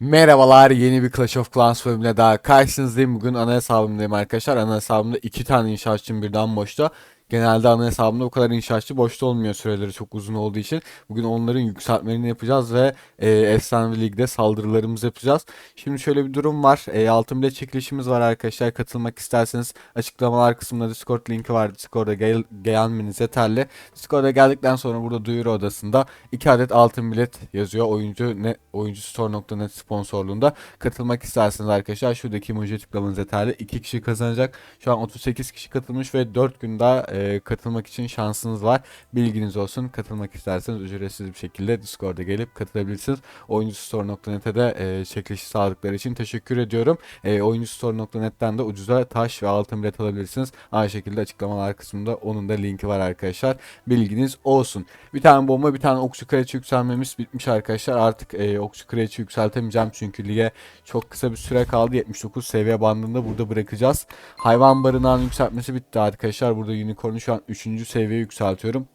Merhabalar yeni bir Clash of Clans bölümüne daha karşınızdayım. Bugün ana hesabımdayım arkadaşlar. Ana hesabımda iki tane inşaatçım birden boşta. Genelde ana hesabımda o kadar inşaatçı boşta olmuyor süreleri çok uzun olduğu için. Bugün onların yükseltmelerini yapacağız ve e, Efsane Lig'de saldırılarımızı yapacağız. Şimdi şöyle bir durum var. E, altın bile çekilişimiz var arkadaşlar. Katılmak isterseniz açıklamalar kısmında Discord linki var. Discord'a gel gelmeniz yeterli. Discord'a geldikten sonra burada duyuru odasında 2 adet altın bilet yazıyor. Oyuncu ne oyuncustore.net sponsorluğunda katılmak isterseniz arkadaşlar şuradaki emoji tıklamanız yeterli. 2 kişi kazanacak. Şu an 38 kişi katılmış ve 4 gün daha e, katılmak için şansınız var. Bilginiz olsun. Katılmak isterseniz ücretsiz bir şekilde Discord'a gelip katılabilirsiniz. Oyuncustore.net'e de e, çekilişi sağladıkları için teşekkür ediyorum. E, Oyuncustore.net'ten de ucuza taş ve altın bilet alabilirsiniz. Aynı şekilde açıklamalar kısmında onun da linki var arkadaşlar. Bilginiz olsun. Bir tane bomba bir tane okçu kraliçe yükselmemiz bitmiş arkadaşlar. Artık e, okçu kraliçe yükseltemeyeceğim çünkü lige çok kısa bir süre kaldı. 79 seviye bandında burada bırakacağız. Hayvan barınağının yükseltmesi bitti arkadaşlar. Burada unicorn'u şu an 3. seviyeye yükseltiyorum.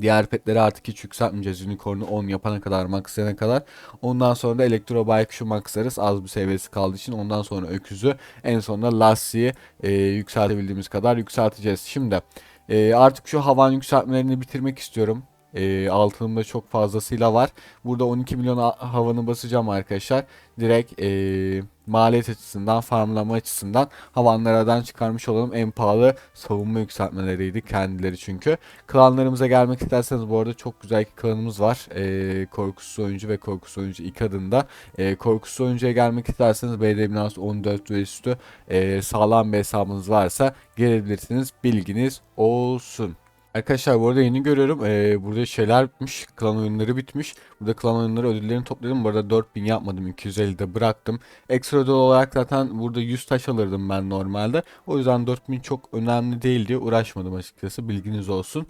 Diğer petleri artık hiç yükseltmeyeceğiz. Unicorn'u 10 yapana kadar, maxlayana kadar. Ondan sonra da Electro Bike'şu maxlarız. Az bir seviyesi kaldığı için. Ondan sonra öküzü. En sonunda Lassie'yi e, yükseltebildiğimiz kadar yükselteceğiz. Şimdi e, artık şu havan yükseltmelerini bitirmek istiyorum. E, altınımda çok fazlasıyla var. Burada 12 milyon havanı basacağım arkadaşlar. Direkt e, maliyet açısından, farmlama açısından havanlardan çıkarmış olalım. En pahalı savunma yükseltmeleriydi kendileri çünkü. Klanlarımıza gelmek isterseniz bu arada çok güzel iki klanımız var. E, korkusuz oyuncu ve korkusuz oyuncu iki adında. E, korkusuz oyuncuya gelmek isterseniz BD binası 14 ve üstü e, sağlam bir hesabınız varsa gelebilirsiniz. Bilginiz olsun. Arkadaşlar bu arada yeni görüyorum. Ee, burada şeyler bitmiş. Klan oyunları bitmiş. Burada klan oyunları ödüllerini topladım. Bu arada 4000 yapmadım. 250'de bıraktım. Ekstra ödül olarak zaten burada 100 taş alırdım ben normalde. O yüzden 4000 çok önemli değil diye uğraşmadım açıkçası. Bilginiz olsun.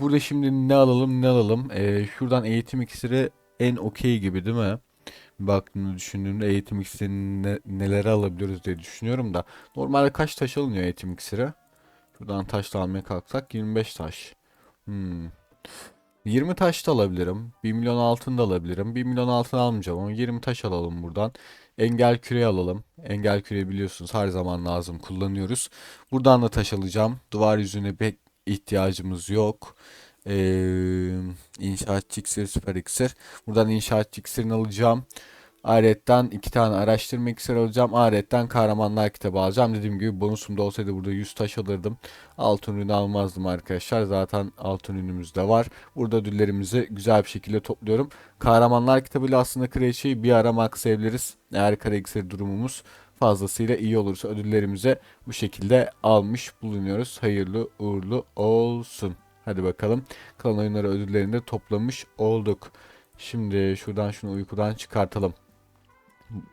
Burada şimdi ne alalım ne alalım. Ee, şuradan eğitim iksiri en okey gibi değil mi? Baktığımda düşündüğümde eğitim iksirini ne, neleri alabiliyoruz diye düşünüyorum da. Normalde kaç taş alınıyor eğitim iksiri? Buradan taş da almaya kalksak 25 taş. Hmm. 20 taş da alabilirim. 1 milyon altın da alabilirim. 1 milyon altın almayacağım ama 20 taş alalım buradan. Engel küreği alalım. Engel küreği biliyorsunuz her zaman lazım kullanıyoruz. Buradan da taş alacağım. Duvar yüzüne pek ihtiyacımız yok. Ee, inşaatçı iksir, süper iksir. Buradan inşaatçı iksirini alacağım. Ayrıyetten iki tane araştırma iksiri alacağım. Ayrıyetten kahramanlar kitabı alacağım. Dediğim gibi bonusum da olsaydı burada 100 taş alırdım. Altın ürünü almazdım arkadaşlar. Zaten altın ürünümüz de var. Burada ödüllerimizi güzel bir şekilde topluyorum. Kahramanlar kitabıyla aslında Kraliçe'yi bir ara maxlayabiliriz. Eğer kara durumumuz fazlasıyla iyi olursa ödüllerimize bu şekilde almış bulunuyoruz. Hayırlı uğurlu olsun. Hadi bakalım. Klan oyunları ödüllerini de toplamış olduk. Şimdi şuradan şunu uykudan çıkartalım.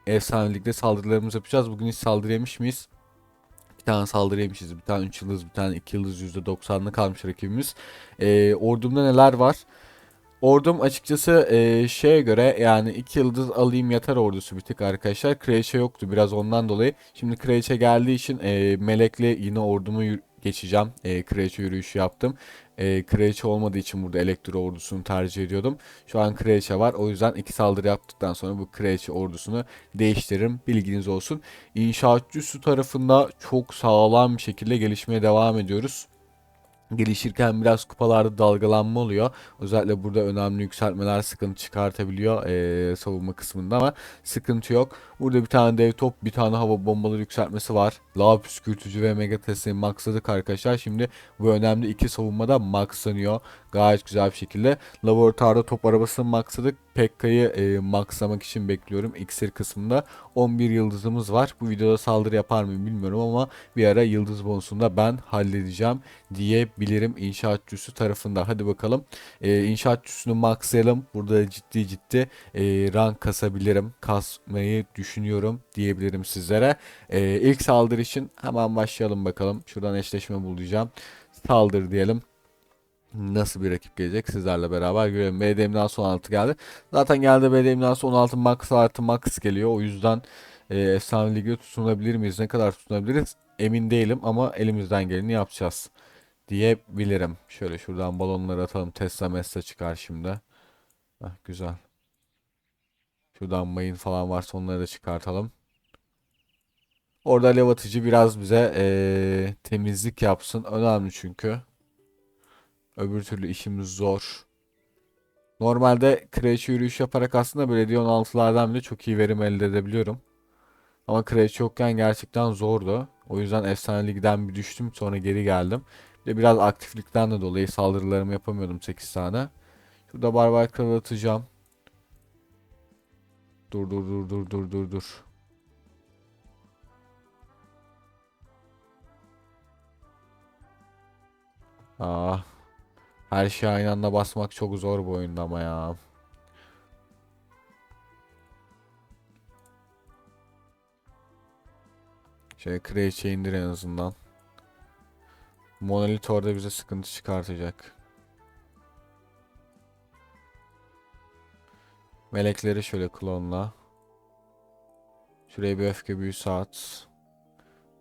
Efsanelikte saldırılarımızı yapacağız. Bugün hiç saldırı yemiş miyiz? Bir tane saldırı yemişiz. Bir tane 3 yıldız, bir tane 2 yıldız %90'lı kalmış rakibimiz. Ee, ordumda neler var? Ordum açıkçası e, şeye göre yani 2 yıldız alayım yeter ordusu bir tık arkadaşlar. Kraliçe yoktu biraz ondan dolayı. Şimdi kraliçe geldiği için e, melekle yine ordumu geçeceğim. E, kraliçe yürüyüşü yaptım. E, kraliçe olmadığı için burada elektro ordusunu tercih ediyordum. Şu an kraliçe var. O yüzden iki saldırı yaptıktan sonra bu kraliçe ordusunu değiştiririm. Bilginiz olsun. İnşaatçı su tarafında çok sağlam bir şekilde gelişmeye devam ediyoruz gelişirken biraz kupalarda dalgalanma oluyor. Özellikle burada önemli yükseltmeler sıkıntı çıkartabiliyor eee, savunma kısmında ama sıkıntı yok. Burada bir tane dev top, bir tane hava bombaları yükseltmesi var. Lav püskürtücü ve mega testini maxladık arkadaşlar. Şimdi bu önemli iki savunmada maxlanıyor. Gayet güzel bir şekilde. Laboratuvarda top arabasını maxladık. Pekka'yı e, maxlamak için bekliyorum. İksir kısmında 11 yıldızımız var. Bu videoda saldırı yapar mıyım bilmiyorum ama bir ara yıldız bonusunda ben halledeceğim diyebilirim inşaatçısı tarafında. Hadi bakalım. E, inşaatçısını maxlayalım. Burada ciddi ciddi e, rank kasabilirim. Kasmayı düşünüyorum diyebilirim sizlere. E, ilk saldırı için hemen başlayalım bakalım. Şuradan eşleşme bulacağım. Saldır diyelim nasıl bir rakip gelecek sizlerle beraber görelim. BDM'den son 16 geldi. Zaten geldi BDM'den son 16 max artı max geliyor. O yüzden e, efsane lige tutunabilir miyiz? Ne kadar tutunabiliriz? Emin değilim ama elimizden geleni yapacağız diyebilirim. Şöyle şuradan balonları atalım. Tesla Mesla çıkar şimdi. Heh, güzel. Şuradan mayın falan varsa onları da çıkartalım. Orada alev biraz bize eee, temizlik yapsın. Önemli çünkü. Öbür türlü işimiz zor. Normalde kreaçe yürüyüş yaparak aslında belediye 16'lardan bile çok iyi verim elde edebiliyorum. Ama kreaçe yokken gerçekten zordu. O yüzden efsane ligden bir düştüm sonra geri geldim. Bir de biraz aktiflikten de dolayı saldırılarımı yapamıyordum 8 tane. Şurada barbar kralı atacağım. Dur dur dur dur dur dur dur. Ah. Her şeye aynı anda basmak çok zor bu oyunda ama ya. Şöyle Kreç'e indir en azından. Monolith orada bize sıkıntı çıkartacak. Melekleri şöyle klonla. Şuraya bir öfke büyüsü at.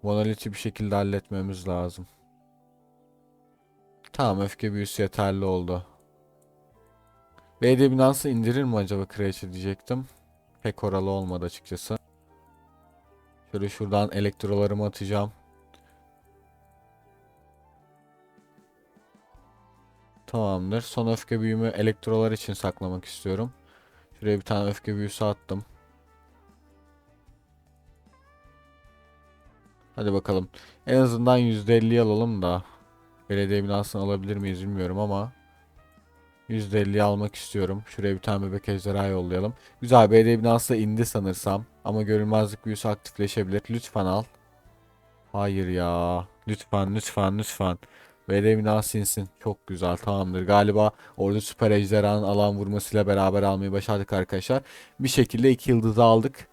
Monolith'i bir şekilde halletmemiz lazım. Tamam öfke büyüsü yeterli oldu. BD binası indirir mi acaba Kreç'e diyecektim. Pek oralı olmadı açıkçası. Şöyle şuradan elektrolarımı atacağım. Tamamdır. Son öfke büyümü elektrolar için saklamak istiyorum. Şuraya bir tane öfke büyüsü attım. Hadi bakalım. En azından %50 alalım da. Belediye binasını alabilir miyiz bilmiyorum ama. %50 almak istiyorum. Şuraya bir tane bebek ejderha yollayalım. Güzel belediye binası da indi sanırsam. Ama görünmezlik büyüsü aktifleşebilir. Lütfen al. Hayır ya. Lütfen lütfen lütfen. Belediye binası insin. Çok güzel tamamdır. Galiba orada süper ejderhanın alan vurmasıyla beraber almayı başardık arkadaşlar. Bir şekilde iki yıldızı aldık.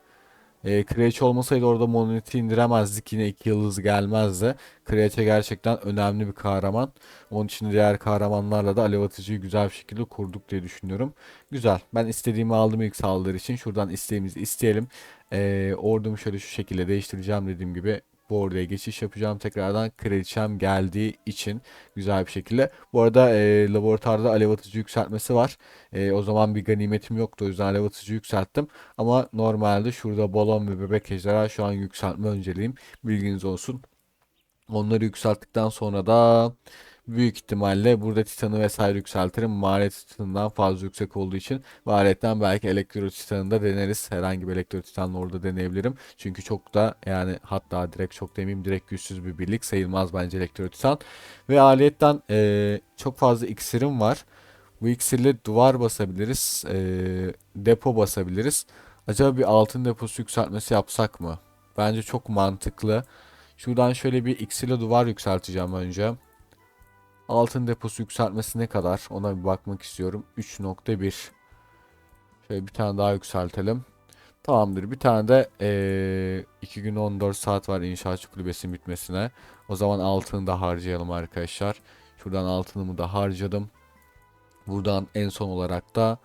E, Kreaç olmasaydı orada Monolith'i indiremezdik. Yine iki yıldız gelmezdi. Kreaç'e gerçekten önemli bir kahraman. Onun için diğer kahramanlarla da alev atıcıyı güzel bir şekilde kurduk diye düşünüyorum. Güzel. Ben istediğimi aldım ilk saldırı için. Şuradan isteğimizi isteyelim. E, ordumu şöyle şu şekilde değiştireceğim dediğim gibi. Bu orduya geçiş yapacağım. Tekrardan kraliçem geldiği için güzel bir şekilde. Bu arada e, laboratuvarda alev atıcı yükseltmesi var. E, o zaman bir ganimetim yoktu. O yüzden alev atıcı yükselttim. Ama normalde şurada balon ve bebek ejderha şu an yükseltme önceliğim. Bilginiz olsun. Onları yükselttikten sonra da büyük ihtimalle burada titanı vesaire yükseltirim. Maharet titanından fazla yüksek olduğu için maharetten belki elektro titanı da deneriz. Herhangi bir elektro titanla orada deneyebilirim. Çünkü çok da yani hatta direkt çok demeyeyim direkt güçsüz bir birlik sayılmaz bence elektro titan. Ve aletten eee, çok fazla iksirim var. Bu iksirle duvar basabiliriz. eee, depo basabiliriz. Acaba bir altın deposu yükseltmesi yapsak mı? Bence çok mantıklı. Şuradan şöyle bir iksirle duvar yükselteceğim önce. Altın deposu yükseltmesi ne kadar? Ona bir bakmak istiyorum. 3.1. Şöyle bir tane daha yükseltelim. Tamamdır. Bir tane de eee 2 gün 14 saat var inşaatçı kulübesinin bitmesine. O zaman altını da harcayalım arkadaşlar. Şuradan altınımı da harcadım. Buradan en son olarak da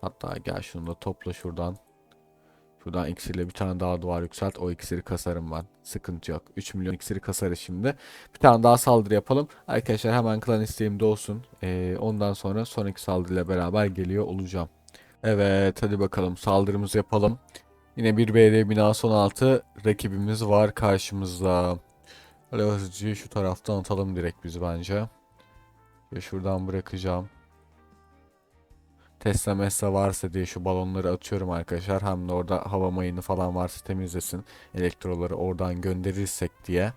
hatta gel şunu da topla şuradan. Şuradan iksirle bir tane daha duvar yükselt. O iksiri kasarım ben. Sıkıntı yok. 3 milyon iksiri kasarız şimdi. Bir tane daha saldırı yapalım. Arkadaşlar hemen klan isteğimde olsun. Ee, ondan sonra sonraki saldırıyla beraber geliyor olacağım. Evet hadi bakalım saldırımızı yapalım. Yine bir BD binası 16 rakibimiz var karşımızda. Hızlıca şu taraftan atalım direkt biz bence. Ve şuradan bırakacağım. Tesla mesla varsa diye şu balonları atıyorum arkadaşlar. Hem de orada hava mayını falan varsa temizlesin. Elektroları oradan gönderirsek diye.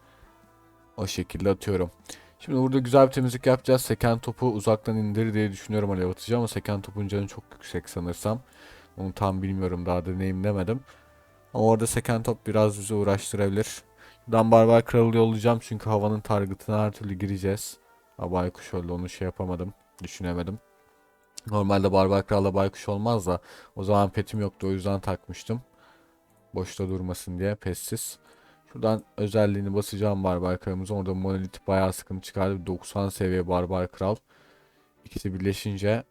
O şekilde atıyorum. Şimdi burada güzel bir temizlik yapacağız. Seken topu uzaktan indir diye düşünüyorum alev atacağım ama seken topun canı çok yüksek sanırsam. Onu tam bilmiyorum daha deneyimlemedim. Ama orada seken top biraz bizi uğraştırabilir. Buradan barbar kralı yollayacağım çünkü havanın targetına her türlü gireceğiz. Ha baykuş öldü onu şey yapamadım. Düşünemedim. Normalde barbar kralla baykuş olmaz da o zaman petim yoktu o yüzden takmıştım. Boşta durmasın diye pessiz. Şuradan özelliğini basacağım barbar kralımızın. Orada monolit bayağı sıkıntı çıkardı. 90 seviye barbar kral. İkisi birleşince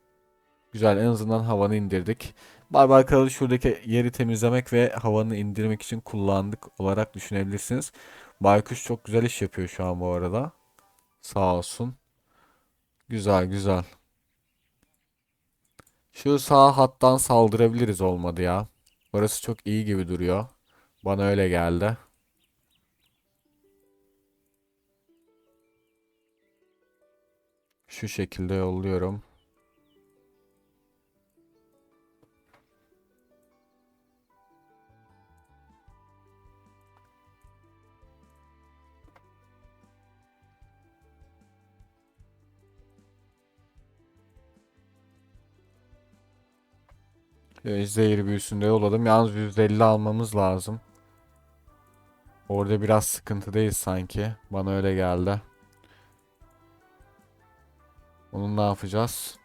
güzel en azından havanı indirdik. Barbar kralı şuradaki yeri temizlemek ve havanı indirmek için kullandık olarak düşünebilirsiniz. Baykuş çok güzel iş yapıyor şu an bu arada. Sağ olsun. Güzel güzel. Şu sağ hattan saldırabiliriz olmadı ya. Burası çok iyi gibi duruyor. Bana öyle geldi. Şu şekilde yolluyorum. Ee, Zehir büyüsünde yolladım. Yalnız %50 almamız lazım. Orada biraz sıkıntıdayız sanki. Bana öyle geldi. Onu ne yapacağız?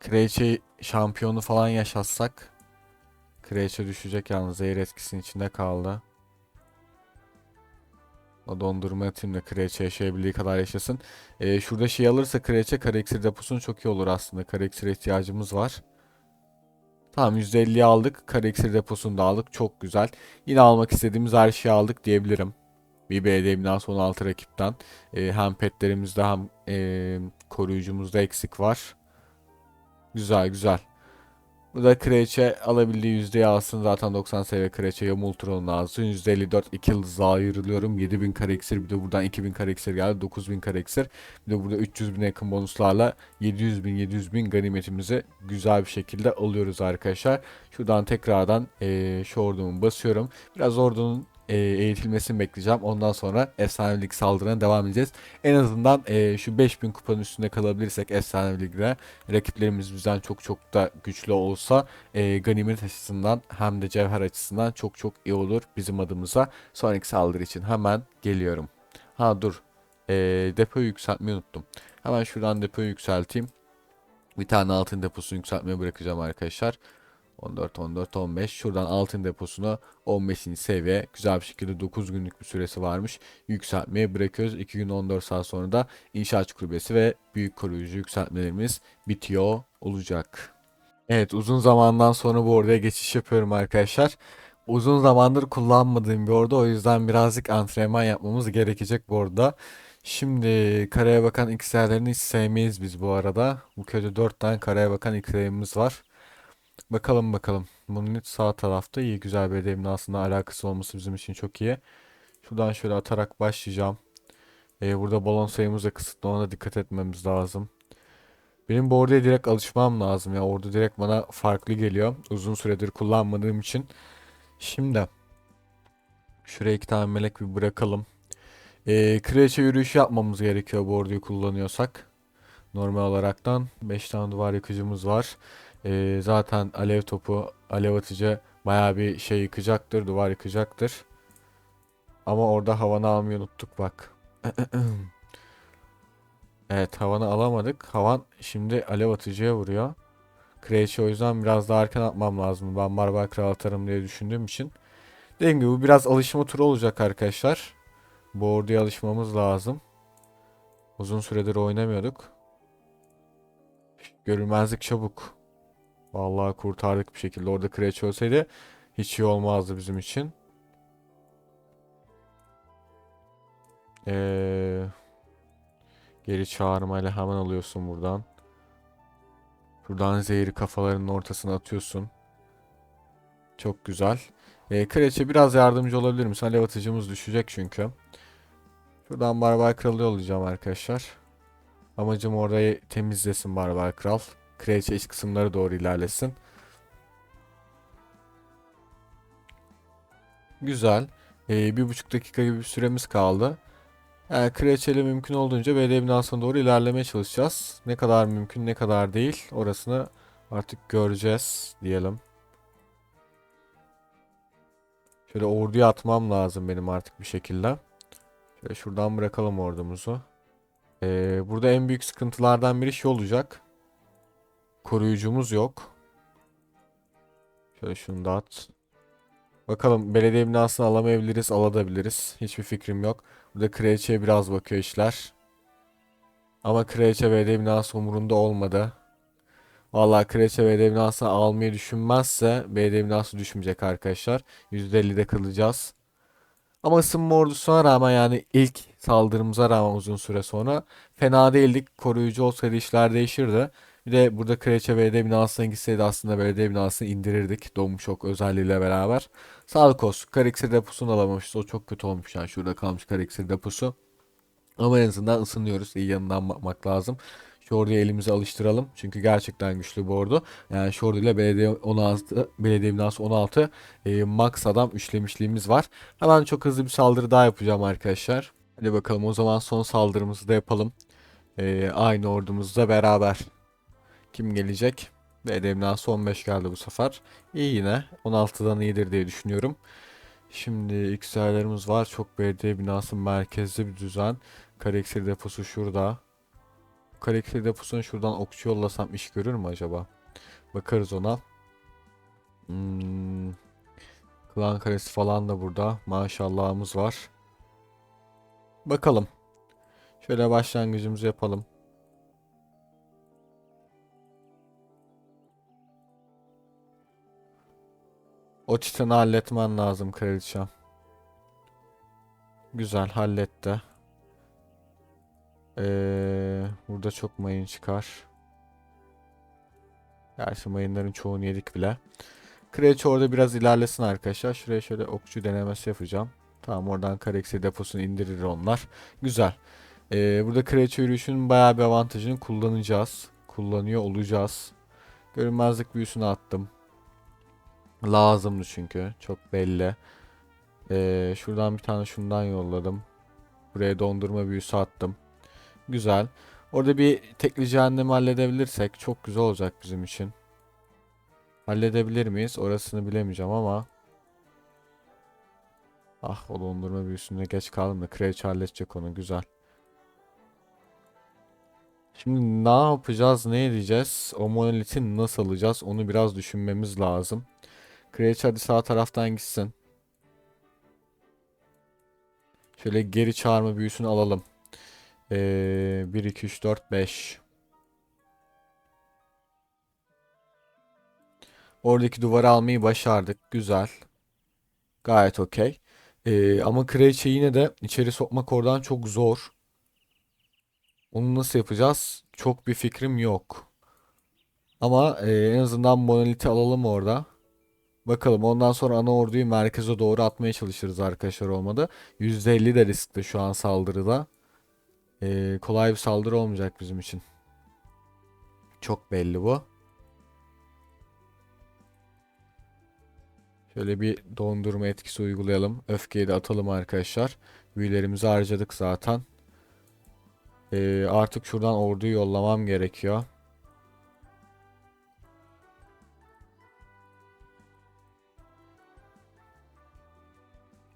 Kraliçe şampiyonu falan yaşatsak. Kraliçe düşecek yalnız zehir etkisinin içinde kaldı. O dondurma atayım da kraliçe yaşayabildiği kadar yaşasın. Ee, şurada şey alırsa kraliçe kara iksir deposunu çok iyi olur aslında. Kara iksire ihtiyacımız var. Tamam %50'yi aldık. Kara iksir deposunu da aldık. Çok güzel. Yine almak istediğimiz her şeyi aldık diyebilirim. Bir BD binası 16 rakipten. Ee, hem petlerimizde hem ee, koruyucumuzda eksik var. Güzel güzel. Bu da kraliçe alabildiği yüzdeyi alsın. Zaten 90 seviye kraliçe yamultronun alsın. %54 2 yıldızla ayrılıyorum. 7000 kare iksir. Bir de buradan 2000 kare iksir geldi. 9000 kare iksir. Bir de burada 300 bin yakın bonuslarla 700 bin 700 bin ganimetimizi güzel bir şekilde alıyoruz arkadaşlar. Şuradan tekrardan eee şu ordumu basıyorum. Biraz ordunun eee, eğitilmesini bekleyeceğim. Ondan sonra efsanelik saldırına devam edeceğiz. En azından eee, şu 5000 kupanın üstünde kalabilirsek efsanelikle rakiplerimiz bizden çok çok da güçlü olsa e, ganimet açısından hem de cevher açısından çok çok iyi olur bizim adımıza. Sonraki saldırı için hemen geliyorum. Ha dur. E, depoyu yükseltmeyi unuttum. Hemen şuradan depoyu yükselteyim. Bir tane altın deposunu yükseltmeye bırakacağım arkadaşlar. 14, 14, 15. Şuradan altın deposunu 15. seviye güzel bir şekilde 9 günlük bir süresi varmış. Yükseltmeye bırakıyoruz. 2 gün 14 saat sonra da inşaat kulübesi ve büyük koruyucu yükseltmelerimiz bitiyor olacak. Evet uzun zamandan sonra bu orduya geçiş yapıyorum arkadaşlar. Uzun zamandır kullanmadığım bir ordu o yüzden birazcık antrenman yapmamız gerekecek bu orada. Şimdi karaya bakan XR'lerini hiç sevmeyiz biz bu arada. Bu köyde 4 tane karaya bakan XR'imiz var. Bakalım bakalım. Bunun sağ tarafta iyi güzel bir edebimin aslında alakası olması bizim için çok iyi. Şuradan şöyle atarak başlayacağım. Ee, burada balon sayımız da kısıtlı ona da dikkat etmemiz lazım. Benim bu orduya direkt alışmam lazım ya. Ordu direkt bana farklı geliyor. Uzun süredir kullanmadığım için. Şimdi şuraya iki tane melek bir bırakalım. Ee, kraliçe yürüyüşü yapmamız gerekiyor bu orduyu kullanıyorsak. Normal olaraktan 5 tane duvar yıkıcımız var. Ee, zaten alev topu, alev atıcı bayağı bir şey yıkacaktır, duvar yıkacaktır. Ama orada havanı almayı unuttuk bak. Evet havanı alamadık. Havan şimdi alev atıcıya vuruyor. Kraliçe o yüzden biraz daha erken atmam lazım. Ben barbar kral atarım diye düşündüğüm için. Dediğim gibi bu biraz alışma turu olacak arkadaşlar. Bu orduya alışmamız lazım. Uzun süredir oynamıyorduk. Görünmezlik çabuk. Vallahi kurtardık bir şekilde. Orada kraliçe olsaydı hiç iyi olmazdı bizim için. Eee... Geri çağırmayla hemen alıyorsun buradan. Buradan zehri kafalarının ortasına atıyorsun. Çok güzel. Ee, Kraliçe biraz yardımcı olabilir misin? Alev atıcımız düşecek çünkü. Şuradan Barbar Kral'ı yollayacağım arkadaşlar. Amacım orayı temizlesin Barbar Kral. Kraliçe iç kısımları doğru ilerlesin. Güzel. Ee, bir buçuk dakika gibi bir süremiz kaldı. Yani kraliçeyle mümkün olduğunca belediye binasına doğru ilerlemeye çalışacağız. Ne kadar mümkün ne kadar değil orasını artık göreceğiz diyelim. Şöyle orduya atmam lazım benim artık bir şekilde. Şöyle şuradan bırakalım ordumuzu. Ee, burada en büyük sıkıntılardan biri şey olacak. Koruyucumuz yok. Şöyle şunu da at. Bakalım belediye binasını alamayabiliriz, alabiliriz. Hiçbir fikrim yok. Burada kraliçeye biraz bakıyor işler. Ama kraliçe belediye binası umurunda olmadı. Vallahi kraliçe belediye binasını almayı düşünmezse belediye binası düşmeyecek arkadaşlar. %50'de kalacağız. Ama ısınma ordusuna rağmen yani ilk Saldırımıza rağmen uzun süre sonra. Fena değildik. Koruyucu olsaydı işler değişirdi. Bir de burada Kraliçe Belediye binasına gitseydi aslında belediye binasını indirirdik. Doğum şok özelliğiyle beraber. Sağlık olsun. Kariksir deposunu alamamışız. O çok kötü olmuş yani. Şurada kalmış Kariksir deposu. Ama en azından ısınıyoruz. İyi yanından bakmak lazım. Şu orduyu elimize alıştıralım. Çünkü gerçekten güçlü bu ordu. Yani şu orduyla belediye 16, belediye binası 16 e, max adam üçlemişliğimiz var. Hemen çok hızlı bir saldırı daha yapacağım arkadaşlar. Hadi bakalım o zaman son saldırımızı da yapalım. E, aynı ordumuzla beraber. Kim gelecek? Belediye binası 15 geldi bu sefer. İyi yine. 16'dan iyidir diye düşünüyorum. Şimdi yüksellerimiz var. Çok belediye binası merkezli bir düzen. Kareksir deposu şurada. Kareksir deposunu şuradan okçu yollasam iş görür mü acaba? Bakarız ona. Hmm. Klan karesi falan da burada. Maşallahımız var. Bakalım. Şöyle başlangıcımızı yapalım. O titanı halletmen lazım kraliçem. Güzel halletti. Ee, burada çok mayın çıkar. Gerçi mayınların çoğunu yedik bile. Kraliçe orada biraz ilerlesin arkadaşlar. Şuraya şöyle okçu denemesi yapacağım. Tamam oradan kareksi deposunu indirir onlar. Güzel. Ee, burada kraliçe yürüyüşünün bayağı bir avantajını kullanacağız. Kullanıyor olacağız. Görünmezlik büyüsünü attım. Lazımdı çünkü. Çok belli. Ee, şuradan bir tane şundan yolladım. Buraya dondurma büyüsü attım. Güzel. Orada bir tekli cehennemi halledebilirsek çok güzel olacak bizim için. Halledebilir miyiz? Orasını bilemeyeceğim ama. Ah o dondurma büyüsüne geç kaldım da Kraliçe halledecek onu. Güzel. Şimdi ne yapacağız? Ne edeceğiz? O monoliti nasıl alacağız? Onu biraz düşünmemiz lazım. Kraliçe hadi sağ taraftan gitsin. Şöyle geri çağırma büyüsünü alalım. Ee, 1, 2, 3, 4, 5. Oradaki duvarı almayı başardık. Güzel. Gayet okey. Ee, ama kraliçe yine de içeri sokmak oradan çok zor. Onu nasıl yapacağız? Çok bir fikrim yok. Ama e, en azından monoliti alalım orada. Bakalım ondan sonra ana orduyu merkeze doğru atmaya çalışırız arkadaşlar olmadı. %50 de riskli şu an saldırıda. Ee, kolay bir saldırı olmayacak bizim için. Çok belli bu. Şöyle bir dondurma etkisi uygulayalım. Öfkeyi de atalım arkadaşlar. Büyülerimizi harcadık zaten. Ee, artık şuradan orduyu yollamam gerekiyor.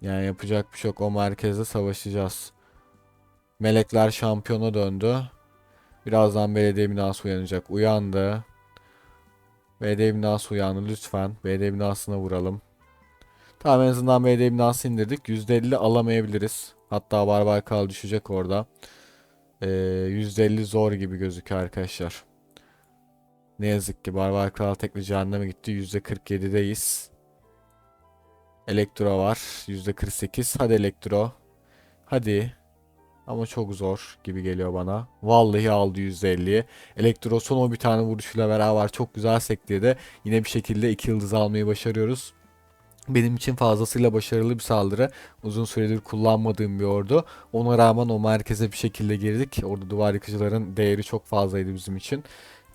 Yani yapacak bir şey yok. O merkezde savaşacağız. Melekler şampiyona döndü. Birazdan belediye binası uyanacak. Uyandı. Belediye binası uyandı lütfen. Belediye binasına vuralım. Tamam en azından belediye binası indirdik. %50 alamayabiliriz. Hatta barbar kal düşecek orada. Ee, %50 zor gibi gözüküyor arkadaşlar. Ne yazık ki barbar kral tekli cehenneme gitti. %47'deyiz. Elektro var. %48. Hadi elektro. Hadi. Ama çok zor gibi geliyor bana. Vallahi aldı %50'yi. Elektro son o bir tane vuruşuyla beraber çok güzel sektirdi. Yine bir şekilde 2 yıldız almayı başarıyoruz. Benim için fazlasıyla başarılı bir saldırı. Uzun süredir kullanmadığım bir ordu. Ona rağmen o merkeze bir şekilde girdik. Orada duvar yıkıcıların değeri çok fazlaydı bizim için.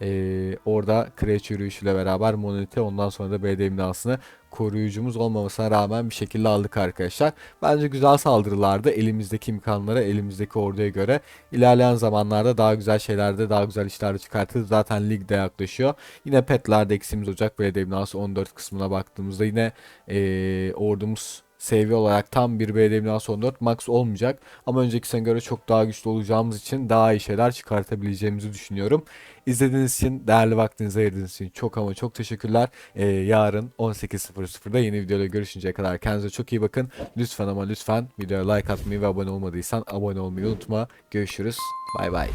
Ee, orada kraliçe yürüyüşüyle beraber monolite ondan sonra da belediye binasını koruyucumuz olmamasına rağmen bir şekilde aldık arkadaşlar. Bence güzel saldırılardı. Elimizdeki imkanlara, elimizdeki orduya göre ilerleyen zamanlarda daha güzel şeylerde, daha güzel işler çıkartırız. Zaten lig de yaklaşıyor. Yine petlerde eksimiz olacak. Belediye binası 14 kısmına baktığımızda yine ee, ordumuz seviye olarak tam bir belediye binası 14 max olmayacak. Ama önceki sene göre çok daha güçlü olacağımız için daha iyi şeyler çıkartabileceğimizi düşünüyorum. İzlediğiniz için, değerli vaktinizi ayırdığınız için çok ama çok teşekkürler. Ee, yarın 18.00'da yeni videoda görüşünceye kadar kendinize çok iyi bakın. Lütfen ama lütfen videoya like atmayı ve abone olmadıysan abone olmayı unutma. Görüşürüz. Bay bay.